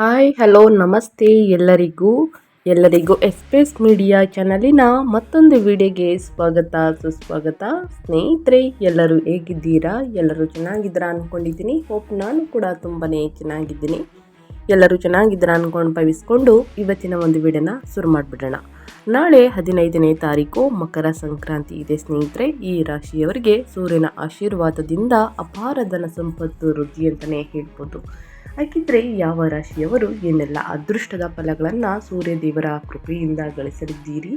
Hi, hello, ನಮಸ್ತೆ ಎಲ್ಲರಿಗೂ. ಎಲ್ಲರಿಗೂ ಎಕ್ಸ್ಪ್ರೆಸ್ ಮೀಡಿಯಾ ಚಾನಲಿನ ಮತ್ತೊಂದು ವಿಡಿಯೋಗೆ ಸ್ವಾಗತ, ಸುಸ್ವಾಗತ. ಸ್ನೇಹಿತರೆ, ಎಲ್ಲರೂ ಹೇಗಿದ್ದೀರಾ? ಎಲ್ಲರೂ ಚೆನ್ನಾಗಿದ್ದೀರಾ ಅಂದ್ಕೊಂಡಿದ್ದೀನಿ ಹೋಪ್ ನಾನು ಕೂಡ ತುಂಬಾ ಚೆನ್ನಾಗಿದ್ದೀನಿ. ಎಲ್ಲರೂ ಚೆನ್ನಾಗಿದ್ದೀರಾ ಅಂದ್ಕೊಂಡು ಭಾವಿಸ್ಕೊಂಡು ಇವತ್ತಿನ ಒಂದು ವಿಡಿಯೋನ ಶುರು ಮಾಡಿಬಿಡೋಣ. ನಾಳೆ ಹದಿನೈದನೇ ತಾರೀಕು ಮಕರ ಸಂಕ್ರಾಂತಿ ಇದೆ ಸ್ನೇಹಿತರೆ. ಈ ರಾಶಿಯವರಿಗೆ ಸೂರ್ಯನ ಆಶೀರ್ವಾದದಿಂದ ಅಪಾರ ಧನ ಸಂಪತ್ತು ವೃದ್ಧಿ ಅಂತಲೇ ಹೇಳ್ಬೋದು. ಹಾಗಿದ್ರೆ ಯಾವ ರಾಶಿಯವರು ಏನೆಲ್ಲ ಅದೃಷ್ಟದ ಫಲಗಳನ್ನು ಸೂರ್ಯದೇವರ ಕೃಪೆಯಿಂದ ಗಳಿಸಲಿದ್ದೀರಿ?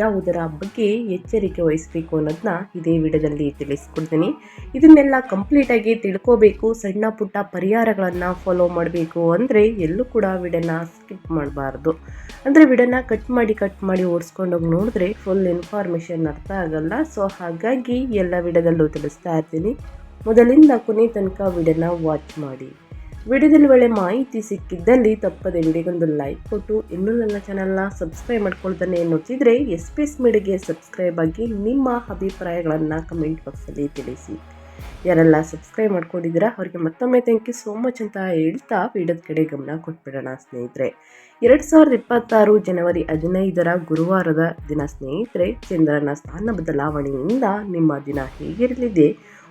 ಯಾವುದರ ಬಗ್ಗೆ ಎಚ್ಚರಿಕೆ ವಹಿಸಬೇಕು ಅನ್ನೋದನ್ನ ಇದೇ ವಿಡಿಯೋದಲ್ಲಿ ತಿಳಿಸ್ಕೊಡ್ತೀನಿ. ಇದನ್ನೆಲ್ಲ ಕಂಪ್ಲೀಟಾಗಿ ತಿಳ್ಕೋಬೇಕು, ಸಣ್ಣ ಪುಟ್ಟ ಪರಿಹಾರಗಳನ್ನು ಫಾಲೋ ಮಾಡಬೇಕು ಅಂದರೆ ಎಲ್ಲೂ ಕೂಡ ವಿಡಿಯೋನ ಸ್ಕಿಪ್ ಮಾಡಬಾರ್ದು. ಅಂದರೆ ವಿಡಿಯೋನ ಕಟ್ ಮಾಡಿ ಕಟ್ ಮಾಡಿ ಓಡಿಸ್ಕೊಂಡೋಗಿ ನೋಡಿದ್ರೆ ಫುಲ್ ಇನ್ಫಾರ್ಮೇಷನ್ ಅರ್ಥ ಆಗಲ್ಲ. ಸೊ ಹಾಗಾಗಿ ಎಲ್ಲ ವಿಡಿಯೋದಲ್ಲೂ ತಿಳಿಸ್ತಾ ಇರ್ತೀನಿ. ಮೊದಲಿಂದ ಕೊನೆ ತನಕ ವಿಡಿಯೋನ ವಾಚ್ ಮಾಡಿ. ವಿಡಿಯೋದಲ್ಲಿ ಒಳ್ಳೆ ಮಾಹಿತಿ ಸಿಕ್ಕಿದ್ದಲ್ಲಿ ತಪ್ಪದೆ ವಿಡಿಯೋಗೊಂದು ಲೈಕ್ ಕೊಟ್ಟು. ಇನ್ನೂ ನನ್ನ ಚಾನಲ್ನ ಸಬ್ಸ್ಕ್ರೈಬ್ ಮಾಡ್ಕೊಳ್ತಾನೆ ನೋಡ್ತಿದ್ರೆ ಎಸ್ ಪಿ ಎಸ್ ಮೀಡಿಗೆ ಸಬ್ಸ್ಕ್ರೈಬ್ ಆಗಿ ನಿಮ್ಮ ಅಭಿಪ್ರಾಯಗಳನ್ನು ಕಮೆಂಟ್ ಬಾಕ್ಸಲ್ಲಿ ತಿಳಿಸಿ. ಯಾರೆಲ್ಲ ಸಬ್ಸ್ಕ್ರೈಬ್ ಮಾಡ್ಕೊಂಡಿದ್ದೀರಾ ಅವರಿಗೆ ಮತ್ತೊಮ್ಮೆ ಥ್ಯಾಂಕ್ ಯು ಸೋ ಮಚ್ ಅಂತ ಹೇಳ್ತಾ ವಿಡಿಯೋದ ಕಡೆ ಗಮನ ಕೊಟ್ಬಿಡೋಣ ಸ್ನೇಹಿತರೆ. ಎರಡು ಸಾವಿರದ ಇಪ್ಪತ್ತಾರು ಜನವರಿ ಹದಿನೈದರ ಗುರುವಾರದ ದಿನ ಸ್ನೇಹಿತರೆ, ಚಂದ್ರನ ಸ್ಥಾನ ಬದಲಾವಣೆಯಿಂದ ನಿಮ್ಮ ದಿನ ಹೇಗಿರಲಿದೆ?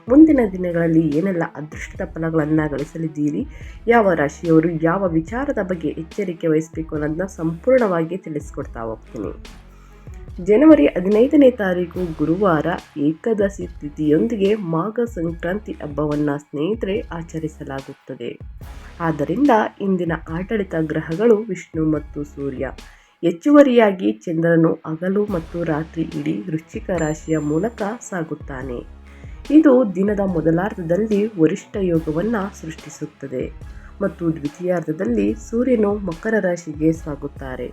ಮುಂದಿನ ದಿನಗಳಲ್ಲಿ ಏನೆಲ್ಲ ಅದೃಷ್ಟದ ಫಲಗಳನ್ನು ಗಳಿಸಲಿದ್ದೀರಿ, ಯಾವ ರಾಶಿಯವರು ಯಾವ ವಿಚಾರದ ಬಗ್ಗೆ ಎಚ್ಚರಿಕೆ ವಹಿಸಬೇಕು ಅನ್ನೋದನ್ನ ಸಂಪೂರ್ಣವಾಗಿ ತಿಳಿಸ್ಕೊಡ್ತಾ ಹೋಗ್ತೀನಿ. ಜನವರಿ ಹದಿನೈದನೇ ತಾರೀಕು ಗುರುವಾರ ಏಕಾದಶಿ ತಿಥಿಯೊಂದಿಗೆ ಮಾಘ ಸಂಕ್ರಾಂತಿ ಹಬ್ಬವನ್ನು ಸ್ನೇಹಿತರೆ ಆಚರಿಸಲಾಗುತ್ತದೆ. ಆದ್ದರಿಂದ ಇಂದಿನ ಆಡಳಿತ ಗ್ರಹಗಳು ವಿಷ್ಣು ಮತ್ತು ಸೂರ್ಯ. ಹೆಚ್ಚುವರಿಯಾಗಿ ಚಂದ್ರನು ಹಗಲು ಮತ್ತು ರಾತ್ರಿ ಇಡೀ ವೃಶ್ಚಿಕ ರಾಶಿಯ ಮೂಲಕ ಸಾಗುತ್ತಾನೆ. ಇದು ದಿನದ ಮೊದಲಾರ್ಧದಲ್ಲಿ ವರಿಷ್ಠ ಯೋಗವನ್ನು ಸೃಷ್ಟಿಸುತ್ತದೆ ಮತ್ತು ದ್ವಿತೀಯಾರ್ಧದಲ್ಲಿ ಸೂರ್ಯನು ಮಕರ ರಾಶಿಗೆ ಸಾಗುತ್ತಾರೆ.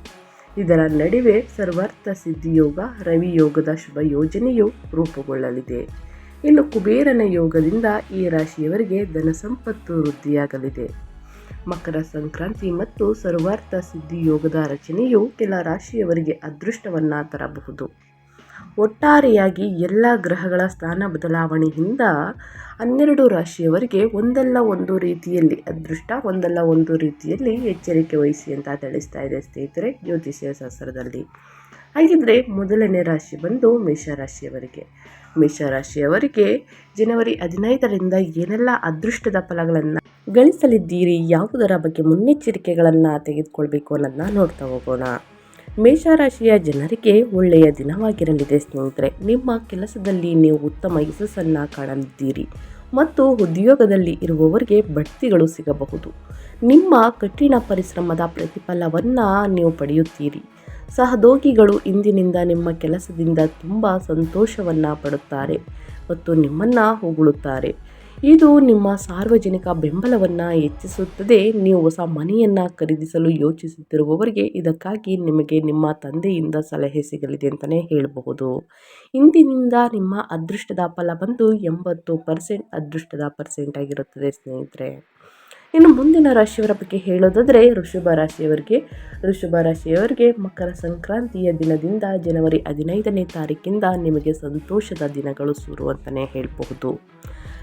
ಇದರ ನಡುವೆ ಸರ್ವಾರ್ಥ ಸಿದ್ಧಿಯೋಗ ರವಿ ಯೋಗದ ಶುಭ ಯೋಜನೆಯು ರೂಪುಗೊಳ್ಳಲಿದೆ. ಇನ್ನು ಕುಬೇರನ ಯೋಗದಿಂದ ಈ ರಾಶಿಯವರಿಗೆ ಧನ ಸಂಪತ್ತು ವೃದ್ಧಿಯಾಗಲಿದೆ. ಮಕರ ಸಂಕ್ರಾಂತಿ ಮತ್ತು ಸರ್ವಾರ್ಥ ಸಿದ್ಧಿ ಯೋಗದ ರಚನೆಯು ಕೆಲ ರಾಶಿಯವರಿಗೆ ಅದೃಷ್ಟವನ್ನು ತರಬಹುದು. ಒಟ್ಟಾರೆಯಾಗಿ ಎಲ್ಲ ಗ್ರಹಗಳ ಸ್ಥಾನ ಬದಲಾವಣೆಯಿಂದ ಹನ್ನೆರಡು ರಾಶಿಯವರಿಗೆ ಒಂದಲ್ಲ ಒಂದು ರೀತಿಯಲ್ಲಿ, ಅದೃಷ್ಟ ಒಂದಲ್ಲ ಒಂದು ರೀತಿಯಲ್ಲಿ ಎಚ್ಚರಿಕೆ ವಹಿಸಿ ಅಂತ ತಿಳಿಸ್ತಾ ಇದೆ ಸ್ನೇಹಿತರೆ ಜ್ಯೋತಿಷ್ಯ ಶಾಸ್ತ್ರದಲ್ಲಿ. ಹಾಗಿದ್ರೆ ಮೊದಲನೇ ರಾಶಿ ಬಂದು ಮೇಷರಾಶಿಯವರಿಗೆ ಮೇಷರಾಶಿಯವರಿಗೆ ಜನವರಿ ಹದಿನೈದರಿಂದ ಏನೆಲ್ಲ ಅದೃಷ್ಟದ ಫಲಗಳನ್ನು ಗಳಿಸಲಿದ್ದೀರಿ, ಯಾವುದರ ಬಗ್ಗೆ ಮುನ್ನೆಚ್ಚರಿಕೆಗಳನ್ನು ತೆಗೆದುಕೊಳ್ಬೇಕು ಅನ್ನೋದನ್ನ ನೋಡ್ತಾ ಹೋಗೋಣ. ಮೇಷರಾಶಿಯ ಜನರಿಗೆ ಒಳ್ಳೆಯ ದಿನವಾಗಿರಲಿದೆ ಸ್ನೇಹಿತರೆ. ನಿಮ್ಮ ಕೆಲಸದಲ್ಲಿ ನೀವು ಉತ್ತಮ ಯಶಸ್ಸನ್ನು ಕಾಣಲಿದ್ದೀರಿ ಮತ್ತು ಉದ್ಯೋಗದಲ್ಲಿ ಇರುವವರಿಗೆ ಬಡ್ತಿಗಳು ಸಿಗಬಹುದು. ನಿಮ್ಮ ಕಠಿಣ ಪರಿಶ್ರಮದ ಪ್ರತಿಫಲವನ್ನು ನೀವು ಪಡೆಯುತ್ತೀರಿ. ಸಹದೋಗಿಗಳು ಇಂದಿನಿಂದ ನಿಮ್ಮ ಕೆಲಸದಿಂದ ತುಂಬ ಸಂತೋಷವನ್ನು ಪಡುತ್ತಾರೆ ಮತ್ತು ನಿಮ್ಮನ್ನು ಹೊಗಳುತ್ತಾರೆ. ಇದು ನಿಮ್ಮ ಸಾರ್ವಜನಿಕ ಬೆಂಬಲವನ್ನು ಹೆಚ್ಚಿಸುತ್ತದೆ. ನೀವು ಹೊಸ ಮನೆಯನ್ನು ಖರೀದಿಸಲು ಯೋಚಿಸುತ್ತಿರುವವರಿಗೆ ಇದಕ್ಕಾಗಿ ನಿಮಗೆ ನಿಮ್ಮ ತಂದೆಯಿಂದ ಸಲಹೆ ಸಿಗಲಿದೆ ಅಂತಲೇ ಹೇಳಬಹುದು. ಇಂದಿನಿಂದ ನಿಮ್ಮ ಅದೃಷ್ಟದ ಫಲ ಬಂದು ಎಂಬತ್ತು ಪರ್ಸೆಂಟ್ ಅದೃಷ್ಟದ ಪರ್ಸೆಂಟ್ ಆಗಿರುತ್ತದೆ ಸ್ನೇಹಿತರೆ. ಇನ್ನು ಮುಂದಿನ ರಾಶಿಯವರ ಬಗ್ಗೆ ಹೇಳೋದಾದರೆ ಋಷಭ ರಾಶಿಯವರಿಗೆ. ಋಷಭ ರಾಶಿಯವರಿಗೆ ಮಕರ ಸಂಕ್ರಾಂತಿಯ ದಿನದಿಂದ ಜನವರಿ ಹದಿನೈದನೇ ತಾರೀಕಿಂದ ನಿಮಗೆ ಸಂತೋಷದ ದಿನಗಳು ಶುರು ಅಂತಲೇ ಹೇಳಬಹುದು.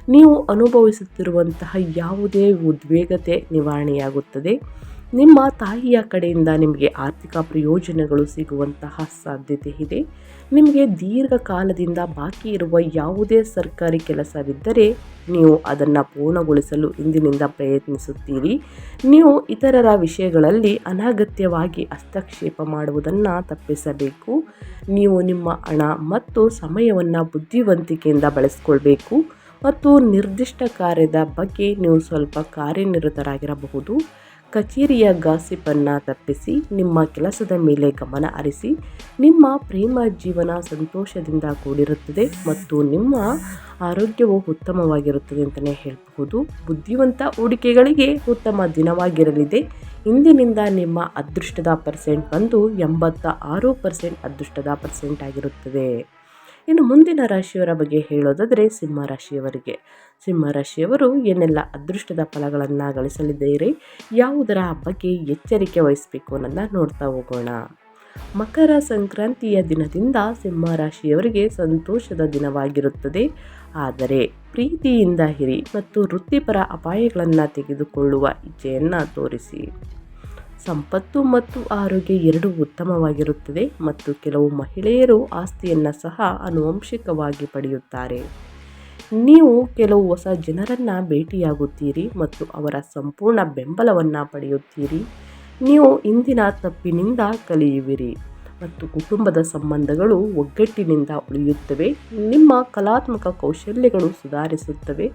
ನೀವು ಅನುಭವಿಸುತ್ತಿರುವಂತಹ ಯಾವುದೇ ಉದ್ವೇಗತೆ ನಿವಾರಣೆಯಾಗುತ್ತದೆ. ನಿಮ್ಮ ತಾಯಿಯ ಕಡೆಯಿಂದ ನಿಮಗೆ ಆರ್ಥಿಕ ಪ್ರಯೋಜನಗಳು ಸಿಗುವಂತಹ ಸಾಧ್ಯತೆ ಇದೆ. ನಿಮಗೆ ದೀರ್ಘಕಾಲದಿಂದ ಬಾಕಿ ಇರುವ ಯಾವುದೇ ಸರ್ಕಾರಿ ಕೆಲಸವಿದ್ದರೆ ನೀವು ಅದನ್ನು ಪೂರ್ಣಗೊಳಿಸಲು ಇಂದಿನಿಂದ ಪ್ರಯತ್ನಿಸುತ್ತೀರಿ. ನೀವು ಇತರರ ವಿಷಯಗಳಲ್ಲಿ ಅನಗತ್ಯವಾಗಿ ಹಸ್ತಕ್ಷೇಪ ಮಾಡುವುದನ್ನು ತಪ್ಪಿಸಬೇಕು. ನೀವು ನಿಮ್ಮ ಹಣ ಮತ್ತು ಸಮಯವನ್ನು ಬುದ್ಧಿವಂತಿಕೆಯಿಂದ ಬಳಸಿಕೊಳ್ಬೇಕು. ಮತ್ತು ನಿರ್ದಿಷ್ಟ ಕಾರ್ಯದ ಬಗ್ಗೆ ನೀವು ಸ್ವಲ್ಪ ಕಾರ್ಯನಿರತರಾಗಿರಬಹುದು. ಕಚೇರಿಯ ಗಾಸಿಪನ್ನು ತಪ್ಪಿಸಿ, ನಿಮ್ಮ ಕೆಲಸದ ಮೇಲೆ ಗಮನ ಹರಿಸಿ, ನಿಮ್ಮ ಪ್ರೇಮ ಜೀವನ ಸಂತೋಷದಿಂದ ಕೂಡಿರುತ್ತದೆ ಮತ್ತು ನಿಮ್ಮ ಆರೋಗ್ಯವು ಉತ್ತಮವಾಗಿರುತ್ತದೆ ಅಂತಲೇ ಹೇಳಬಹುದು. ಬುದ್ಧಿವಂತ ಹೂಡಿಕೆಗಳಿಗೆ ಉತ್ತಮ ದಿನವಾಗಿರಲಿದೆ. ಇಂದಿನಿಂದ ನಿಮ್ಮ ಅದೃಷ್ಟದ ಪರ್ಸೆಂಟ್ ಬಂದು ಎಂಬತ್ತ ಆರು ಪರ್ಸೆಂಟ್ ಅದೃಷ್ಟದ ಪರ್ಸೆಂಟ್ ಆಗಿರುತ್ತದೆ. ಇನ್ನು ಮುಂದಿನ ರಾಶಿಯವರ ಬಗ್ಗೆ ಹೇಳೋದಾದರೆ ಸಿಂಹ ರಾಶಿಯವರಿಗೆ. ಸಿಂಹ ರಾಶಿಯವರು ಏನೆಲ್ಲ ಅದೃಷ್ಟದ ಫಲಗಳನ್ನು ಗಳಿಸಲಿದ್ದೀರಿ? ಯಾವುದರ ಬಗ್ಗೆ ಎಚ್ಚರಿಕೆ ವಹಿಸಬೇಕು ಅನ್ನೋದನ್ನ ನೋಡ್ತಾ ಹೋಗೋಣ. ಮಕರ ಸಂಕ್ರಾಂತಿಯ ದಿನದಿಂದ ಸಿಂಹ ರಾಶಿಯವರಿಗೆ ಸಂತೋಷದ ದಿನವಾಗಿರುತ್ತದೆ. ಆದರೆ ಪ್ರೀತಿಯಿಂದ ಹಿರಿ ಮತ್ತು ವೃತ್ತಿಪರ ಅಪಾಯಗಳನ್ನು ತೆಗೆದುಕೊಳ್ಳುವ ಇಚ್ಛೆಯನ್ನು ತೋರಿಸಿ. ಸಂಪತ್ತು ಮತ್ತು ಆರೋಗ್ಯ ಎರಡೂ ಉತ್ತಮವಾಗಿರುತ್ತದೆ ಮತ್ತು ಕೆಲವು ಮಹಿಳೆಯರು ಆಸ್ತಿಯನ್ನು ಸಹ ಆನುವಂಶಿಕವಾಗಿ ಪಡೆಯುತ್ತಾರೆ. ನೀವು ಕೆಲವು ಹೊಸ ಜನರನ್ನು ಭೇಟಿಯಾಗುತ್ತೀರಿ ಮತ್ತು ಅವರ ಸಂಪೂರ್ಣ ಬೆಂಬಲವನ್ನು ಪಡೆಯುತ್ತೀರಿ. ನೀವು ಇಂದಿನ ತಪ್ಪಿನಿಂದ ಕಲಿಯುವಿರಿ ಮತ್ತು ಕುಟುಂಬದ ಸಂಬಂಧಗಳು ಒಗ್ಗಟ್ಟಿನಿಂದ ಉಳಿಯುತ್ತವೆ. ನಿಮ್ಮ ಕಲಾತ್ಮಕ ಕೌಶಲ್ಯಗಳು ಸುಧಾರಿಸುತ್ತವೆ.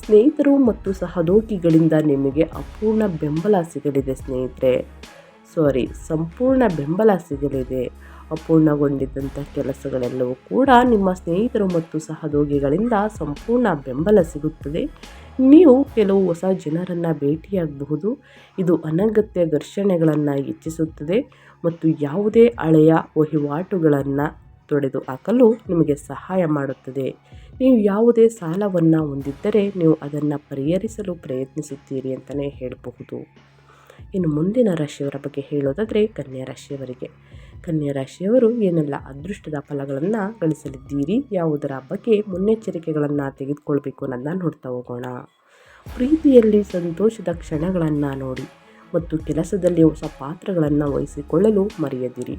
ಸ್ನೇಹಿತರು ಮತ್ತು ಸಹದೋಗಿಗಳಿಂದ ನಿಮಗೆ ಅಪೂರ್ಣ ಬೆಂಬಲ ಸಿಗಲಿದೆ ಸ್ನೇಹಿತರೆ. ಸಾರಿ ಸಂಪೂರ್ಣ ಬೆಂಬಲ ಸಿಗಲಿದೆ. ಅಪೂರ್ಣಗೊಂಡಿದ್ದಂಥ ಕೆಲಸಗಳೆಲ್ಲವೂ ಕೂಡ ನಿಮ್ಮ ಸ್ನೇಹಿತರು ಮತ್ತು ಸಹದೋಗಿಗಳಿಂದ ಸಂಪೂರ್ಣ ಬೆಂಬಲ ಸಿಗುತ್ತದೆ. ನೀವು ಕೆಲವು ಹೊಸ ಜನರನ್ನು ಭೇಟಿಯಾಗಬಹುದು. ಇದು ಅನಗತ್ಯ ಘರ್ಷಣೆಗಳನ್ನು ಹೆಚ್ಚಿಸುತ್ತದೆ ಮತ್ತು ಯಾವುದೇ ಹಳೆಯ ವಹಿವಾಟುಗಳನ್ನು ತೊಡೆದು ಹಾಕಲು ನಿಮಗೆ ಸಹಾಯ ಮಾಡುತ್ತದೆ. ನೀವು ಯಾವುದೇ ಸಾಲವನ್ನು ಹೊಂದಿದ್ದರೆ ನೀವು ಅದನ್ನು ಪರಿಹರಿಸಲು ಪ್ರಯತ್ನಿಸುತ್ತೀರಿ ಅಂತಲೇ ಹೇಳಬಹುದು. ಇನ್ನು ಮುಂದಿನ ರಾಶಿಯವರ ಬಗ್ಗೆ ಹೇಳೋದಾದರೆ ಕನ್ಯಾ ರಾಶಿಯವರಿಗೆ. ಕನ್ಯಾ ರಾಶಿಯವರು ಏನೆಲ್ಲ ಅದೃಷ್ಟದ ಫಲಗಳನ್ನು ಗಳಿಸಲಿದ್ದೀರಿ, ಯಾವುದರ ಬಗ್ಗೆ ಮುನ್ನೆಚ್ಚರಿಕೆಗಳನ್ನು ತೆಗೆದುಕೊಳ್ಬೇಕು ಅನ್ನೋದನ್ನ ನೋಡ್ತಾ ಹೋಗೋಣ. ಪ್ರೀತಿಯಲ್ಲಿ ಸಂತೋಷದ ಕ್ಷಣಗಳನ್ನು ನೋಡಿ ಮತ್ತು ಕೆಲಸದಲ್ಲಿ ಹೊಸ ಪಾತ್ರಗಳನ್ನು ವಹಿಸಿಕೊಳ್ಳಲು ಮರೆಯದಿರಿ.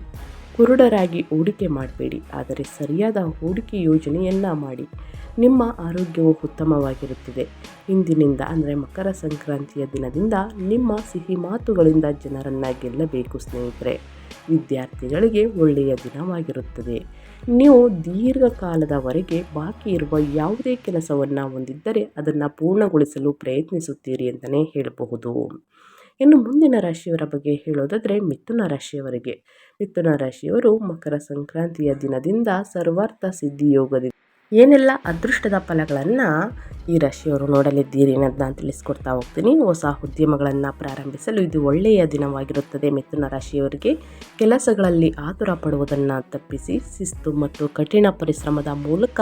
ಕುರುಡರಾಗಿ ಹೂಡಿಕೆ ಮಾಡಬೇಡಿ, ಆದರೆ ಸರಿಯಾದ ಹೂಡಿಕೆ ಯೋಜನೆಯನ್ನು ಮಾಡಿ. ನಿಮ್ಮ ಆರೋಗ್ಯವು ಉತ್ತಮವಾಗಿರುತ್ತದೆ. ಇಂದಿನಿಂದ, ಅಂದರೆ ಮಕರ ಸಂಕ್ರಾಂತಿಯ ದಿನದಿಂದ, ನಿಮ್ಮ ಸಿಹಿ ಮಾತುಗಳಿಂದ ಜನರನ್ನು ಗೆಲ್ಲಬೇಕು ಸ್ನೇಹಿತರೆ. ವಿದ್ಯಾರ್ಥಿಗಳಿಗೆ ಒಳ್ಳೆಯ ದಿನವಾಗಿರುತ್ತದೆ. ನೀವು ದೀರ್ಘಕಾಲದವರೆಗೆ ಬಾಕಿ ಇರುವ ಯಾವುದೇ ಕೆಲಸವನ್ನು ಹೊಂದಿದ್ದರೆ, ಅದನ್ನು ಪೂರ್ಣಗೊಳಿಸಲು ಪ್ರಯತ್ನಿಸುತ್ತೀರಿ ಅಂತಲೇ ಹೇಳಬಹುದು. ಇನ್ನು ಮುಂದಿನ ರಾಶಿಯವರ ಬಗ್ಗೆ ಹೇಳೋದಾದರೆ ಮಿಥುನ ರಾಶಿಯವರಿಗೆ. ಮಿಥುನ ರಾಶಿಯವರು ಮಕರ ಸಂಕ್ರಾಂತಿಯ ದಿನದಿಂದ ಸರ್ವಾರ್ಥ ಸಿದ್ಧಿಯೋಗದಿಂದ ಏನೆಲ್ಲ ಅದೃಷ್ಟದ ಫಲಗಳನ್ನು ಈ ರಾಶಿಯವರು ನೋಡಲಿದ್ದೀರಿ ಅನ್ನೋದನ್ನ ತಿಳಿಸ್ಕೊಡ್ತಾ ಹೋಗ್ತೀನಿ. ಹೊಸ ಉದ್ಯಮಗಳನ್ನು ಪ್ರಾರಂಭಿಸಲು ಇದು ಒಳ್ಳೆಯ ದಿನವಾಗಿರುತ್ತದೆ ಮಿಥುನ ರಾಶಿಯವರಿಗೆ. ಕೆಲಸಗಳಲ್ಲಿ ಆತುರ ಪಡುವುದನ್ನು ತಪ್ಪಿಸಿ, ಶಿಸ್ತು ಮತ್ತು ಕಠಿಣ ಪರಿಶ್ರಮದ ಮೂಲಕ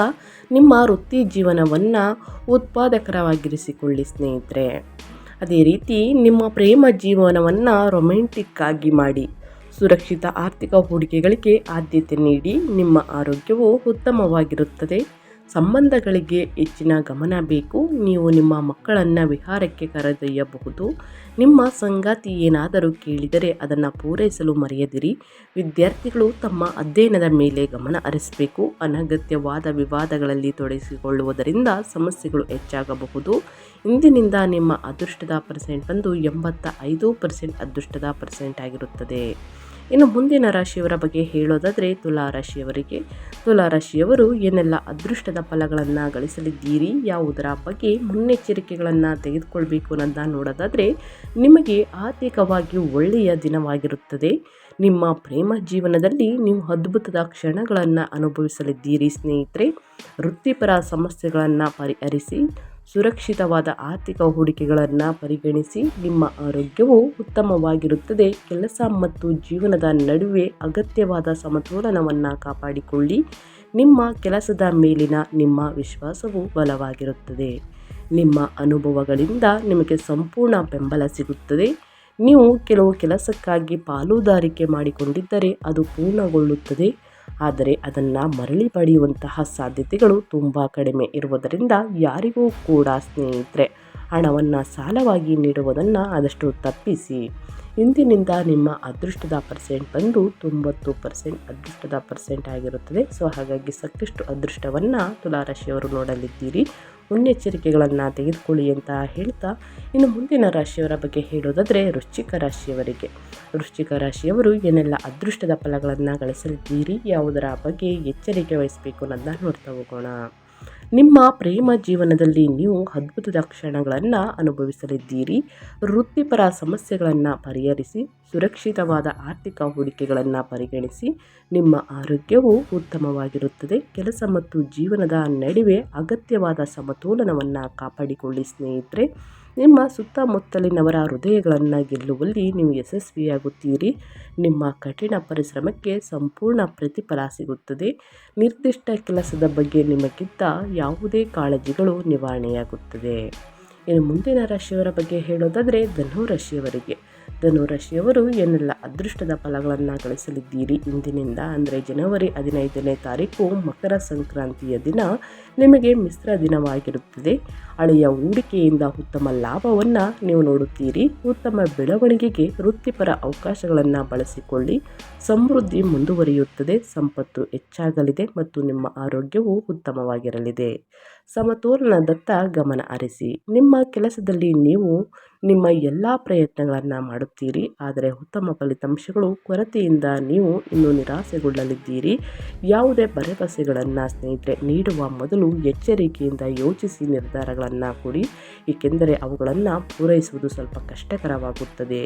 ನಿಮ್ಮ ವೃತ್ತಿ ಜೀವನವನ್ನು ಉತ್ಪಾದಕರವಾಗಿರಿಸಿಕೊಳ್ಳಿ ಸ್ನೇಹಿತರೆ. ಅದೇ ರೀತಿ ನಿಮ್ಮ ಪ್ರೇಮ ಜೀವನವನ್ನು ರೊಮ್ಯಾಂಟಿಕ್ ಆಗಿ ಮಾಡಿ. ಸುರಕ್ಷಿತ ಆರ್ಥಿಕ ಹೂಡಿಕೆಗಳಿಗೆ ಆದ್ಯತೆ ನೀಡಿ ನಿಮ್ಮ ಆರೋಗ್ಯವು ಉತ್ತಮವಾಗಿರುತ್ತದೆ. ಸಂಬಂಧಗಳಿಗೆ ಹೆಚ್ಚಿನ ಗಮನ ಬೇಕು. ನೀವು ನಿಮ್ಮ ಮಕ್ಕಳನ್ನು ವಿಹಾರಕ್ಕೆ ಕರೆದೊಯ್ಯಬಹುದು. ನಿಮ್ಮ ಸಂಗಾತಿ ಏನಾದರೂ ಕೇಳಿದರೆ ಅದನ್ನು ಪೂರೈಸಲು ಮರೆಯದಿರಿ. ವಿದ್ಯಾರ್ಥಿಗಳು ತಮ್ಮ ಅಧ್ಯಯನದ ಮೇಲೆ ಗಮನ ಹರಿಸಬೇಕು. ಅನಗತ್ಯವಾದ ವಿವಾದಗಳಲ್ಲಿ ತೊಡಗಿಸಿಕೊಳ್ಳುವುದರಿಂದ ಸಮಸ್ಯೆಗಳು ಹೆಚ್ಚಾಗಬಹುದು. ಇಂದಿನಿಂದ ನಿಮ್ಮ ಅದೃಷ್ಟದ ಪರ್ಸೆಂಟ್ ಬಂದು ಎಂಬತ್ತ ಐದು ಪರ್ಸೆಂಟ್ ಅದೃಷ್ಟದ ಪರ್ಸೆಂಟ್ ಆಗಿರುತ್ತದೆ. ಇನ್ನು ಮುಂದಿನ ರಾಶಿಯವರ ಬಗ್ಗೆ ಹೇಳೋದಾದರೆ ತುಲಾ ರಾಶಿಯವರಿಗೆ. ತುಲಾ ರಾಶಿಯವರು ಏನೆಲ್ಲ ಅದೃಷ್ಟದ ಫಲಗಳನ್ನು ಗಳಿಸಲಿದ್ದೀರಿ, ಯಾವುದರ ಬಗ್ಗೆ ಮುನ್ನೆಚ್ಚರಿಕೆಗಳನ್ನು ತೆಗೆದುಕೊಳ್ಬೇಕು ಅನ್ನೋದನ್ನ ನೋಡೋದಾದರೆ ನಿಮಗೆ ಆರ್ಥಿಕವಾಗಿ ಒಳ್ಳೆಯ ದಿನವಾಗಿರುತ್ತದೆ. ನಿಮ್ಮ ಪ್ರೇಮ ಜೀವನದಲ್ಲಿ ನೀವು ಅದ್ಭುತದ ಕ್ಷಣಗಳನ್ನು ಅನುಭವಿಸಲಿದ್ದೀರಿ ಸ್ನೇಹಿತರೆ. ವೃತ್ತಿಪರ ಸಮಸ್ಯೆಗಳನ್ನು ಪರಿಹರಿಸಿ ಸುರಕ್ಷಿತವಾದ ಆರ್ಥಿಕ ಹೂಡಿಕೆಗಳನ್ನು ಪರಿಗಣಿಸಿ ನಿಮ್ಮ ಆರೋಗ್ಯವು ಉತ್ತಮವಾಗಿರುತ್ತದೆ. ಕೆಲಸ ಮತ್ತು ಜೀವನದ ನಡುವೆ ಅಗತ್ಯವಾದ ಸಮತೋಲನವನ್ನು ಕಾಪಾಡಿಕೊಳ್ಳಿ. ನಿಮ್ಮ ಕೆಲಸದ ಮೇಲಿನ ನಿಮ್ಮ ವಿಶ್ವಾಸವು ಬಲವಾಗಿರುತ್ತದೆ. ನಿಮ್ಮ ಅನುಭವಗಳಿಂದ ನಿಮಗೆ ಸಂಪೂರ್ಣ ಬೆಂಬಲ ಸಿಗುತ್ತದೆ. ನೀವು ಕೆಲವು ಕೆಲಸಕ್ಕಾಗಿ ಪಾಲುದಾರಿಕೆ ಮಾಡಿಕೊಂಡಿದ್ದರೆ ಅದು ಪೂರ್ಣಗೊಳ್ಳುತ್ತದೆ. ಆದರೆ ಅದನ್ನು ಮರಳಿ ಪಡೆಯುವಂತಹ ಸಾಧ್ಯತೆಗಳು ತುಂಬ ಕಡಿಮೆ ಇರುವುದರಿಂದ ಯಾರಿಗೂ ಕೂಡ ಸ್ನೇಹಿತರೆ, ಹಣವನ್ನು ಸಾಲವಾಗಿ ನೀಡುವುದನ್ನು ಆದಷ್ಟು ತಪ್ಪಿಸಿ. ಇಂದಿನಿಂದ ನಿಮ್ಮ ಅದೃಷ್ಟದ ಪರ್ಸೆಂಟ್ ಬಂದು ತೊಂಬತ್ತು ಪರ್ಸೆಂಟ್ ಅದೃಷ್ಟದ ಪರ್ಸೆಂಟ್ ಆಗಿರುತ್ತದೆ. ಸೊ, ಹಾಗಾಗಿ ಸಾಕಷ್ಟು ಅದೃಷ್ಟವನ್ನು ತುಲಾರಾಶಿಯವರು ನೋಡಲಿದ್ದೀರಿ. ಮುನ್ನೆಚ್ಚರಿಕೆಗಳನ್ನು ತೆಗೆದುಕೊಳ್ಳಿ ಅಂತ ಹೇಳ್ತಾ ಇನ್ನು ಮುಂದಿನ ರಾಶಿಯವರ ಬಗ್ಗೆ ಹೇಳೋದಾದರೆ ವೃಶ್ಚಿಕ ರಾಶಿಯವರಿಗೆ. ವೃಶ್ಚಿಕ ರಾಶಿಯವರು ಏನೆಲ್ಲ ಅದೃಷ್ಟದ ಫಲಗಳನ್ನು ಗಳಿಸಲಿದ್ದೀರಿ, ಯಾವುದರ ಬಗ್ಗೆ ಎಚ್ಚರಿಕೆ ವಹಿಸಬೇಕು ಅನ್ನೋದನ್ನ ನೋಡ್ತಾ ಹೋಗೋಣ. ನಿಮ್ಮ ಪ್ರೇಮ ಜೀವನದಲ್ಲಿ ನೀವು ಅದ್ಭುತದ ಕ್ಷಣಗಳನ್ನು ಅನುಭವಿಸಲಿದ್ದೀರಿ. ವೃತ್ತಿಪರ ಸಮಸ್ಯೆಗಳನ್ನು ಪರಿಹರಿಸಿ, ಸುರಕ್ಷಿತವಾದ ಆರ್ಥಿಕ ಹೂಡಿಕೆಗಳನ್ನು ಪರಿಗಣಿಸಿ, ನಿಮ್ಮ ಆರೋಗ್ಯವು ಉತ್ತಮವಾಗಿರುತ್ತದೆ. ಕೆಲಸ ಮತ್ತು ಜೀವನದ ನಡುವೆ ಅಗತ್ಯವಾದ ಸಮತೋಲನವನ್ನು ಕಾಪಾಡಿಕೊಳ್ಳಿ ಸ್ನೇಹಿತರೆ. ನಿಮ್ಮ ಸುತ್ತಮುತ್ತಲಿನವರ ಹೃದಯಗಳನ್ನು ಗೆಲ್ಲುವಲ್ಲಿ ನೀವು ಯಶಸ್ವಿಯಾಗುತ್ತೀರಿ. ನಿಮ್ಮ ಕಠಿಣ ಪರಿಶ್ರಮಕ್ಕೆ ಸಂಪೂರ್ಣ ಪ್ರತಿಫಲ ಸಿಗುತ್ತದೆ. ನಿರ್ದಿಷ್ಟ ಕೆಲಸದ ಬಗ್ಗೆ ನಿಮಗಿದ್ದ ಯಾವುದೇ ಕಾಳಜಿಗಳು ನಿವಾರಣೆಯಾಗುತ್ತದೆ. ಇನ್ನು ಮುಂದಿನ ರಾಶಿಯವರ ಬಗ್ಗೆ ಹೇಳೋದಾದರೆ ಧನು ರಾಶಿಯವರಿಗೆ ಧನು ರಾಶಿಯವರು ಏನೆಲ್ಲ, ಅದೃಷ್ಟದ ಫಲಗಳನ್ನು ಗಳಿಸಲಿದ್ದೀರಿ. ಇಂದಿನಿಂದ ಅಂದರೆ ಜನವರಿ ಹದಿನೈದನೇ ತಾರೀಕು ಮಕರ ಸಂಕ್ರಾಂತಿಯ ದಿನ ನಿಮಗೆ ಮಿಶ್ರ ದಿನವಾಗಿರುತ್ತದೆ. ಹಳೆಯ ಹೂಡಿಕೆಯಿಂದ ಉತ್ತಮ ಲಾಭವನ್ನು ನೀವು ನೋಡುತ್ತೀರಿ. ಉತ್ತಮ ಬೆಳವಣಿಗೆಗೆ ವೃತ್ತಿಪರ ಅವಕಾಶಗಳನ್ನು ಬಳಸಿಕೊಳ್ಳಿ. ಸಮೃದ್ಧಿ ಮುಂದುವರಿಯುತ್ತದೆ. ಸಂಪತ್ತು ಹೆಚ್ಚಾಗಲಿದೆ ಮತ್ತು ನಿಮ್ಮ ಆರೋಗ್ಯವು ಉತ್ತಮವಾಗಿರಲಿದೆ. ಸಮತೋಲನದತ್ತ ಗಮನ ಹರಿಸಿ. ನಿಮ್ಮ ಕೆಲಸದಲ್ಲಿ ನೀವು ನಿಮ್ಮ ಎಲ್ಲ ಪ್ರಯತ್ನಗಳನ್ನು ಮಾಡುತ್ತೀರಿ. ಆದರೆ ಉತ್ತಮ ಫಲಿತಾಂಶಗಳು ಕೊರತೆಯಿಂದ ನೀವು ಇನ್ನೂ ನಿರಾಸೆಗೊಳ್ಳಲಿದ್ದೀರಿ. ಯಾವುದೇ ಭರವಸೆಗಳನ್ನು ಸ್ನೇಹಿತರೆ ನೀಡುವ ಮೊದಲು ಎಚ್ಚರಿಕೆಯಿಂದ ಯೋಚಿಸಿ ನಿರ್ಧಾರಗಳನ್ನು ಕೊಡಿ. ಏಕೆಂದರೆ ಅವುಗಳನ್ನು ಪೂರೈಸುವುದು ಸ್ವಲ್ಪ ಕಷ್ಟಕರವಾಗುತ್ತದೆ.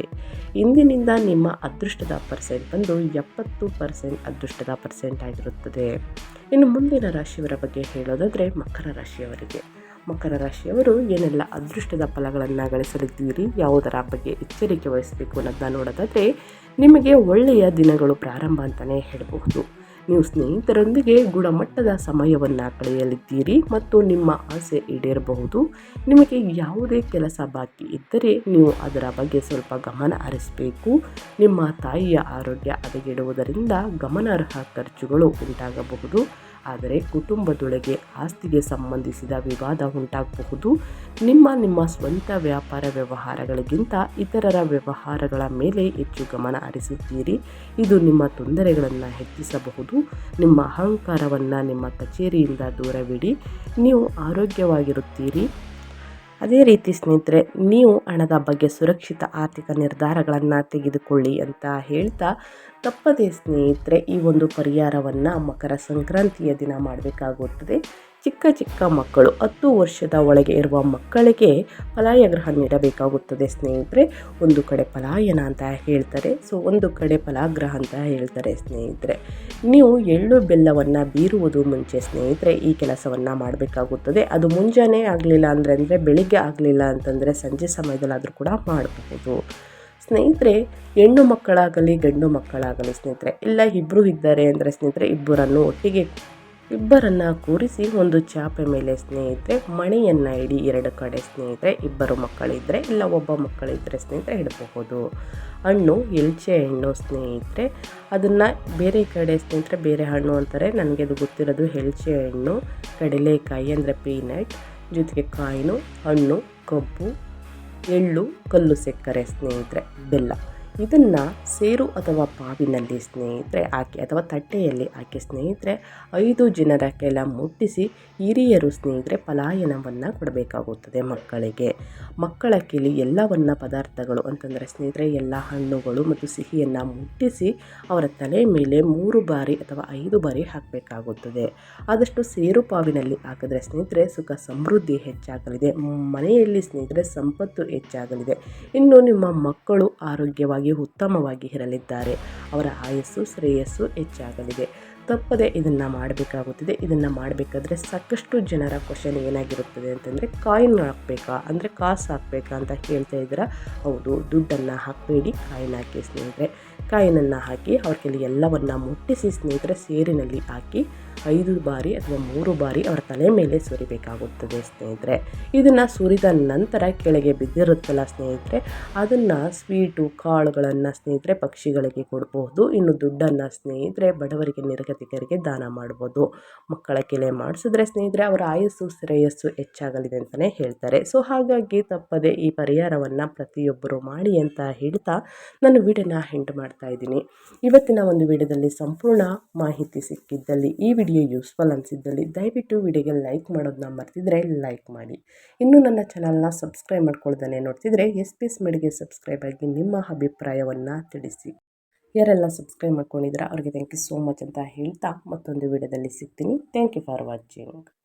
ಇಂದಿನಿಂದ ನಿಮ್ಮ ಅದೃಷ್ಟದ ಪರ್ಸೆಂಟ್ ಬಂದು ಎಪ್ಪತ್ತು ಪರ್ಸೆಂಟ್ ಅದೃಷ್ಟದ ಪರ್ಸೆಂಟ್ ಆಗಿರುತ್ತದೆ. ಇನ್ನು ಮುಂದಿನ ರಾಶಿಯವರ ಬಗ್ಗೆ ಹೇಳೋದಾದರೆ ಮಕರ ರಾಶಿಯವರಿಗೆ. ಮಕರ ರಾಶಿಯವರು ಏನೆಲ್ಲ ಅದೃಷ್ಟದ ಫಲಗಳನ್ನು ಗಳಿಸಲಿದ್ದೀರಿ, ಯಾವುದರ ಬಗ್ಗೆ ಎಚ್ಚರಿಕೆ ವಹಿಸಬೇಕು ಅನ್ನೋದನ್ನ ನೋಡೋದಾದರೆ ನಿಮಗೆ ಒಳ್ಳೆಯ ದಿನಗಳು ಪ್ರಾರಂಭ ಅಂತಲೇ ಹೇಳಬಹುದು. ನೀವು ಸ್ನೇಹಿತರೊಂದಿಗೆ ಗುಣಮಟ್ಟದ ಸಮಯವನ್ನು ಕಳೆಯಲಿದ್ದೀರಿ ಮತ್ತು ನಿಮ್ಮ ಆಸೆ ಈಡೇರಬಹುದು. ನಿಮಗೆ ಯಾವುದೇ ಕೆಲಸ ಬಾಕಿ ಇದ್ದರೆ ನೀವು ಅದರ ಬಗ್ಗೆ ಸ್ವಲ್ಪ ಗಮನ ಹರಿಸಬೇಕು. ನಿಮ್ಮ ತಾಯಿಯ ಆರೋಗ್ಯ ಹದಗೆಡುವುದರಿಂದ ಗಮನಾರ್ಹ ಖರ್ಚುಗಳು ಉಂಟಾಗಬಹುದು. ಆದರೆ ಕುಟುಂಬದೊಳಗೆ ಆಸ್ತಿಗೆ ಸಂಬಂಧಿಸಿದ ವಿವಾದ ಉಂಟಾಗಬಹುದು. ನಿಮ್ಮ ನಿಮ್ಮ ಸ್ವಂತ ವ್ಯಾಪಾರ ವ್ಯವಹಾರಗಳಿಗಿಂತ ಇತರರ ವ್ಯವಹಾರಗಳ ಮೇಲೆ ಹೆಚ್ಚು ಗಮನ ಹರಿಸುತ್ತೀರಿ. ಇದು ನಿಮ್ಮ ತೊಂದರೆಗಳನ್ನು ಹೆಚ್ಚಿಸಬಹುದು. ನಿಮ್ಮ ಅಹಂಕಾರವನ್ನು ನಿಮ್ಮ ಕಚೇರಿಯಿಂದ ದೂರವಿಡಿ. ನೀವು ಆರೋಗ್ಯವಾಗಿರುತ್ತೀರಿ. ಅದೇ ರೀತಿ ಸ್ನೇಹಿತರೆ, ನೀವು ಹಣದ ಬಗ್ಗೆ ಸುರಕ್ಷಿತ ಆರ್ಥಿಕ ನಿರ್ಧಾರಗಳನ್ನು ತೆಗೆದುಕೊಳ್ಳಿ ಅಂತ ಹೇಳ್ತಾ ತಪ್ಪದೇ ಸ್ನೇಹಿತರೆ, ಈ ಒಂದು ಪರಿಹಾರವನ್ನು ಮಕರ ಸಂಕ್ರಾಂತಿಯ ದಿನ ಮಾಡಬೇಕಾಗುತ್ತದೆ. ಚಿಕ್ಕ ಚಿಕ್ಕ ಮಕ್ಕಳು ಹತ್ತು ವರ್ಷದ ಒಳಗೆ ಇರುವ ಮಕ್ಕಳಿಗೆ ಫಲಾಯಗ್ರಹ ನೀಡಬೇಕಾಗುತ್ತದೆ ಸ್ನೇಹಿತರೆ. ಒಂದು ಕಡೆ ಪಲಾಯನ ಅಂತ ಹೇಳ್ತಾರೆ, ಸೊ ಒಂದು ಕಡೆ ಫಲಾಗ್ರಹ ಅಂತ ಹೇಳ್ತಾರೆ ಸ್ನೇಹಿತರೆ. ನೀವು ಎಳ್ಳು ಬೆಲ್ಲವನ್ನು ಬೀರುವುದು ಮುಂಚೆ ಸ್ನೇಹಿತರೆ, ಈ ಕೆಲಸವನ್ನು ಮಾಡಬೇಕಾಗುತ್ತದೆ. ಅದು ಮುಂಜಾನೆ ಆಗಲಿಲ್ಲ ಅಂದರೆ ಅಂದರೆ ಬೆಳಿಗ್ಗೆ ಆಗಲಿಲ್ಲ ಅಂತಂದರೆ ಸಂಜೆ ಸಮಯದಲ್ಲಾದರೂ ಕೂಡ ಮಾಡಬಹುದು. ಸ್ನೇಹಿತರೆ, ಹೆಣ್ಣು ಮಕ್ಕಳಾಗಲಿ ಗಂಡು ಮಕ್ಕಳಾಗಲಿ ಸ್ನೇಹಿತರೆ, ಇಲ್ಲ ಇಬ್ಬರು ಇದ್ದಾರೆ ಅಂದರೆ ಸ್ನೇಹಿತರೆ, ಇಬ್ಬರನ್ನು ಒಟ್ಟಿಗೆ ಇಬ್ಬರನ್ನು ಕೂರಿಸಿ ಒಂದು ಚಾಪೆ ಮೇಲೆ ಸ್ನೇಹಿತರೆ ಮಣಿಯನ್ನ ಇಡಿ ಎರಡು ಕಡೆ ಸ್ನೇಹಿತರೆ ಇಬ್ಬರು ಮಕ್ಕಳಿದ್ರೆ ಇಲ್ಲ ಒಬ್ಬ ಮಕ್ಕಳಿದ್ರೆ ಸ್ನೇಹಿತರೆ ಇಡಬಹುದು ಹಣ್ಣು, ಎಲ್ಚೆ ಹಣ್ಣು ಸ್ನೇಹಿತರೆ, ಅದನ್ನು ಬೇರೆ ಕಡೆ ಸ್ನೇಹಿತರೆ ಬೇರೆ ಹಣ್ಣು ಅಂತಾರೆ. ನನಗೆ ಅದು ಗೊತ್ತಿರೋದು ಎಲ್ಚೆ ಹಣ್ಣು, ಕಡಲೆಕಾಯಿ ಅಂದರೆ ಪೀನಟ್, ಜೊತೆಗೆ ಕಾಯಿನು, ಹಣ್ಣು, ಕಬ್ಬು, ಎಳ್ಳು, ಕಲ್ಲು ಸಕ್ಕರೆ ಸ್ನೇಹಿತರೆ, ಬೆಲ್ಲ. ಇದನ್ನು ಸೇರು ಅಥವಾ ಪಾವಿನಲ್ಲಿ ಸ್ನೇಹಿತರೆ ಹಾಕಿ ಅಥವಾ ತಟ್ಟೆಯಲ್ಲಿ ಹಾಕಿ ಸ್ನೇಹಿತರೆ ಐದು ಜನರ ಕೆಲ ಮುಟ್ಟಿಸಿ ಹಿರಿಯರು ಸ್ನೇಹಿತರೆ ಪಲಾಯನವನ್ನು ಕೊಡಬೇಕಾಗುತ್ತದೆ ಮಕ್ಕಳಿಗೆ. ಮಕ್ಕಳ ಕಿಲಿ ಎಲ್ಲವನ್ನ ಪದಾರ್ಥಗಳು ಅಂತಂದರೆ ಸ್ನೇಹಿತರೆ ಎಲ್ಲ ಹಣ್ಣುಗಳು ಮತ್ತು ಸಿಹಿಯನ್ನು ಮುಟ್ಟಿಸಿ ಅವರ ತಲೆ ಮೇಲೆ ಮೂರು ಬಾರಿ ಅಥವಾ ಐದು ಬಾರಿ ಹಾಕಬೇಕಾಗುತ್ತದೆ. ಆದಷ್ಟು ಸೇರು ಪಾವಿನಲ್ಲಿ ಹಾಕಿದ್ರೆ ಸ್ನೇಹಿತರೆ ಸುಖ ಸಮೃದ್ಧಿ ಹೆಚ್ಚಾಗಲಿದೆ. ಮನೆಯಲ್ಲಿ ಸ್ನೇಹಿತರೆ ಸಂಪತ್ತು ಹೆಚ್ಚಾಗಲಿದೆ. ಇನ್ನು ನಿಮ್ಮ ಮಕ್ಕಳು ಆರೋಗ್ಯವಾಗಿ ಉತ್ತಮವಾಗಿ ಇರಲಿದ್ದಾರೆ. ಅವರ ಆಯಸ್ಸು, ಶ್ರೇಯಸ್ಸು ಹೆಚ್ಚಾಗಲಿದೆ. ತಪ್ಪದೆ ಇದನ್ನು ಮಾಡಬೇಕಾಗುತ್ತದೆ. ಇದನ್ನು ಮಾಡಬೇಕಾದ್ರೆ ಸಾಕಷ್ಟು ಜನರ ಕ್ವಶನ್ ಏನಾಗಿರುತ್ತದೆ ಅಂತಂದರೆ ಕಾಯಿನ್ ಹಾಕಬೇಕಾ? ಅಂದರೆ ಕಾಸು ಹಾಕಬೇಕಾ ಅಂತ ಕೇಳ್ತಾ ಇದ್ದೀರಾ? ಹೌದು, ದುಡ್ಡನ್ನು ಹಾಕಬೇಡಿ ಕಾಯಿನ್ ಹಾಕಿ ಸ್ನೇಹಿತರೆ. ಕಾಯಿನನ್ನು ಹಾಕಿ, ಅವ್ರ ಕೈಲಿ ಎಲ್ಲವನ್ನು ಮುಟ್ಟಿಸಿ ಸ್ನೇಹಿತರೆ ಸೇರಿನಲ್ಲಿ ಹಾಕಿ, ಐದು ಬಾರಿ ಅಥವಾ ಮೂರು ಬಾರಿ ಅವರ ತಲೆ ಮೇಲೆ ಸುರಿಬೇಕಾಗುತ್ತದೆ ಸ್ನೇಹಿತರೆ. ಇದನ್ನು ಸುರಿದ ನಂತರ ಕೆಳಗೆ ಬಿದ್ದಿರುತ್ತಲ್ಲ ಸ್ನೇಹಿತರೆ, ಅದನ್ನು ಸ್ವೀಟು, ಕಾಳುಗಳನ್ನು ಸ್ನೇಹಿತರೆ ಪಕ್ಷಿಗಳಿಗೆ ಕೊಡಬಹುದು, ಇನ್ನು ದುಡ್ಡನ್ನು ಸ್ನೇಹಿತರೆ ಬಡವರಿಗೆ, ನಿರ್ಗತಿಕರಿಗೆ ದಾನ ಮಾಡ್ಬೋದು. ಮಕ್ಕಳ ಕೆಲೆ ಮಾಡಿಸಿದ್ರೆ ಸ್ನೇಹಿತರೆ ಅವರ ಆಯಸ್ಸು, ಶ್ರೇಯಸ್ಸು ಹೆಚ್ಚಾಗಲಿದೆ ಅಂತಲೇ ಹೇಳ್ತಾರೆ. ಸೊ ಹಾಗಾಗಿ ತಪ್ಪದೆ ಈ ಪರಿಹಾರವನ್ನು ಪ್ರತಿಯೊಬ್ಬರು ಮಾಡಿ ಅಂತ ಹೇಳ್ತಾ ನಾನು ವೀಡಿಯೋನ ಹೆಂಡ್ ಮಾಡ್ತಾ ಇದ್ದೀನಿ. ಇವತ್ತಿನ ಒಂದು ವಿಡಿಯೋದಲ್ಲಿ ಸಂಪೂರ್ಣ ಮಾಹಿತಿ ಸಿಕ್ಕಿದ್ದಲ್ಲಿ ಈ ವಿಡಿಯೋ ಯೂಸ್ಫುಲ್ ಅನಿಸಿದ್ದಲ್ಲಿ ದಯವಿಟ್ಟು ವಿಡಿಯೋಗೆ ಲೈಕ್ ಮಾಡೋದನ್ನ ಮರ್ತಿದ್ರೆ ಲೈಕ್ ಮಾಡಿ. ಇನ್ನೂ ನನ್ನ ಚಾನಲ್ನ ಸಬ್ಸ್ಕ್ರೈಬ್ ಮಾಡ್ಕೊಳ್ದೇ ನೋಡ್ತಿದ್ರೆ ಎಸ್ ಪಿ ಎಸ್ ಮೆಡಿಗೆ ಸಬ್ಸ್ಕ್ರೈಬ್ ಆಗಿ ನಿಮ್ಮ ಅಭಿಪ್ರಾಯವನ್ನು ತಿಳಿಸಿ. ಯಾರೆಲ್ಲ ಸಬ್ಸ್ಕ್ರೈಬ್ ಮಾಡ್ಕೊಂಡಿದ್ರೆ ಅವ್ರಿಗೆ ಥ್ಯಾಂಕ್ ಯು ಸೋ ಮಚ್ ಅಂತ ಹೇಳ್ತಾ ಮತ್ತೊಂದು ವಿಡಿಯೋದಲ್ಲಿ ಸಿಗ್ತೀನಿ. Thank you for watching